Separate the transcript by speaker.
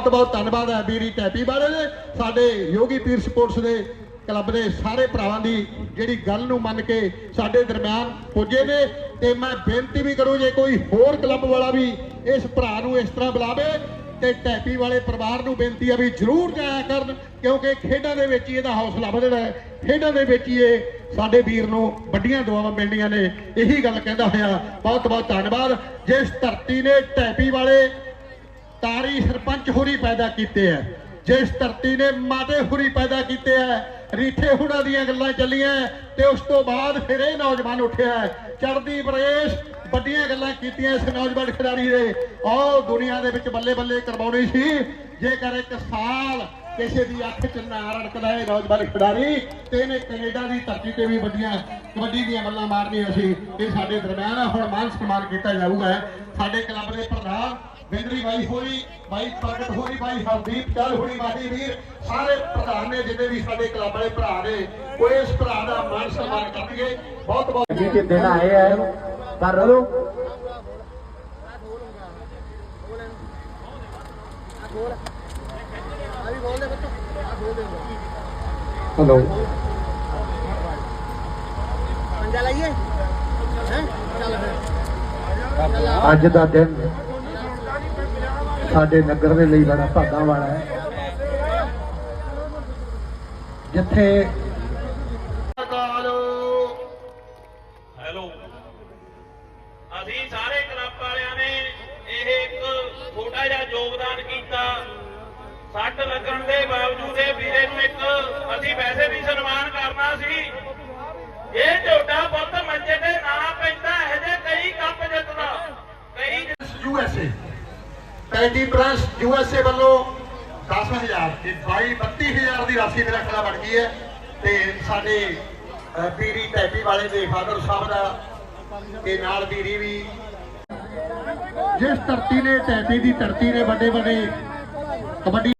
Speaker 1: ਬਹੁਤ ਬਹੁਤ ਧੰਨਵਾਦ ਹੈ ਵੀਰੀ ਟੈਪੀ ਵਾਲੇ ਦੇ ਸਾਡੇ ਯੋਗੀ ਪੀਰ ਸਪੋਰਟਸ ਦੇ ਕਲੱਬ ਦੇ ਸਾਰੇ ਭਰਾਵਾਂ ਦੀ ਜਿਹੜੀ ਗੱਲ ਨੂੰ ਮੰਨ ਕੇ ਸਾਡੇ ਦਰਮਿਆਨ ਪੁੱਜੇ ਨੇ। ਤੇ ਮੈਂ ਬੇਨਤੀ ਵੀ ਕਰੂੰ ਜੇ ਕੋਈ ਹੋਰ ਕਲੱਬ ਵਾਲਾ ਵੀ ਇਸ ਭਰਾ ਨੂੰ ਇਸ ਤਰ੍ਹਾਂ ਬੁਲਾਵੇ ਤੇ ਟੈਪੀ ਵਾਲੇ ਪਰਿਵਾਰ ਨੂੰ ਬੇਨਤੀ ਆ ਵੀ ਜ਼ਰੂਰ ਜਾਇਆ ਕਰਨ, ਕਿਉਂਕਿ ਖੇਡਾਂ ਦੇ ਵਿੱਚ ਹੀ ਇਹਦਾ ਹੌਸਲਾ ਵਧਦਾ ਹੈ। ਖੇਡਾਂ ਦੇ ਵਿੱਚ ਹੀ ਇਹ ਸਾਡੇ ਵੀਰ ਨੂੰ ਵੱਡੀਆਂ ਦੁਆਵਾਂ ਮਿਲਣੀਆਂ ਨੇ। ਇਹੀ ਗੱਲ ਕਹਿੰਦਾ ਹੋਇਆ। ਬਹੁਤ ਬਹੁਤ ਧੰਨਵਾਦ। ਜਿਸ ਧਰਤੀ ਨੇ ਟੈਪੀ ਵਾਲੇ ਤਾਰੀ ਸਰਪੰਚ ਹੋਰੀ ਪੈਦਾ ਕੀਤੇ ਐ। ਜਿਸ ਧਰਤੀ ਨੇ ਮਾਤੇ ਹੋਰੀ ਪੈਦਾ ਕੀਤੇ ਐ। ਰੀਠੇ ਹੁਣਾਂ ਦੀਆਂ ਗੱਲਾਂ ਚੱਲੀਆਂ ਤੇ ਉਸ ਤੋਂ ਬਾਅਦ ਫਿਰ ਇਹ ਨੌਜਵਾਨ ਉੱਠਿਆ ਚੜਦੀ ਬਰੇਸ਼ ਵੱਡੀਆਂ ਗੱਲਾਂ ਕੀਤੀਆਂ ਇਸ ਨੌਜਵਾਨ ਖਿਡਾਰੀ ਦੇ ਉਹ ਦੁਨੀਆ ਦੇ ਵਿੱਚ ਬੱਲੇ ਬੱਲੇ ਕਰਵਾਉਣੀ ਸੀ। ਜੇਕਰ ਇੱਕ ਸਾਲ ਕਿਸੇ ਦੀ ਅੱਖ 'ਚ ਨਾ ਰੜਕਦਾ ਹੈ ਨੌਜਵਾਨ ਖਿਡਾਰੀ, ਤੇ ਇਹਨੇ ਕੈਨੇਡਾ ਦੀ ਧਰਤੀ ਤੇ ਵੀ ਵੱਡੀਆਂ, ਕਬੱਡੀ ਦੀਆਂ ਬੱਲਾਂ ਮਾਰਨੀਆਂ ਸੀ। ਇਹ ਸਾਡੇ ਦਰਮਿਆਨ ਹੁਣ ਮਾਨ ਸਨਮਾਨ ਕੀਤਾ ਜਾਊਗਾ। ਸਾਡੇ ਕਲੱਬ ਦੇ ਪ੍ਰਧਾਨ ਬਿੰਦਰੀ ਬਾਈ ਹੋਈ ਬਾਈ ਪ੍ਰਗਟ ਹੋਈ ਬਾਈ ਹਰਦੀਪ ਚੱਲ ਹੋਈ ਬਾਈ ਵੀਰ ਸਾਰੇ ਪ੍ਰਧਾਨ ਨੇ ਜਿੰਨੇ ਵੀ ਸਾਡੇ ਕਲੱਬ ਵਾਲੇ ਭਰਾ ਨੇ ਉਹ ਇਸ ਭਰਾ ਦਾ ਮਾਨ ਸਨਮਾਨ ਕਰਨਗੇ। ਬਹੁਤ ਬਹੁਤ
Speaker 2: ਜੀ ਕੇ ਦਿਨ ਆਏ ਆ ਕਰ ਲਓ ਹਲੋ
Speaker 3: ਪੰਜਾ ਲਾਈਏ। ਹੈ? ਚੱਲ ਫਿਰ।
Speaker 2: ਅੱਜ ਦਾ ਦਿਨ ਸਾਡੇ ਨਗਰ ਦੇ ਲਈ ਬੜਾ ਭਾਗਾਂ ਵਾਲਾ ਹੈ। ਜਿੱਥੇ
Speaker 4: ਹੈਲੋ। ਅਸੀਂ ਸਾਰੇ ਕਲੱਬ ਵਾਲਿਆਂ ਨੇ ਇਹ ਇੱਕ ਛੋਟਾ ਜਿਹਾ ਯੋਗਦਾਨ ਕੀਤਾ। ਸੱਟ ਲੱਗਣ ਦੇ ਬਾਵਜੂਦ ਇਹ ਵੀਰੇ ਨੂੰ ਇੱਕ ਅਸੀਂ ਵੈਸੇ ਵੀ ਸਨਮਾਨ ਕਰਨਾ ਸੀ।
Speaker 1: ਪੈਡੀ ਪ੍ਰਾਂਸ ਯੂਐਸਏ ਵੱਲੋਂ 10000 ਤੇ 22 32000 ਦੀ ਰਾਸ਼ੀ ਮੇਰਾ ਖਿਲਾ ਬਣ ਗਈ ਹੈ ਤੇ ਸਾਡੇ ਪੀਰੀ ਟੈਪੀ ਵਾਲੇ ਦੇ ਫਾਦਰ ਸਾਹਿਬ ਦਾ ਤੇ ਨਾਲ ਵੀਰੀ ਵੀ। ਜਿਸ ਧਰਤੀ ਨੇ ਟੈਪੀ ਦੀ ਧਰਤੀ ਨੇ ਵੱਡੇ ਵੱਡੇ ਕਬੱਡੀ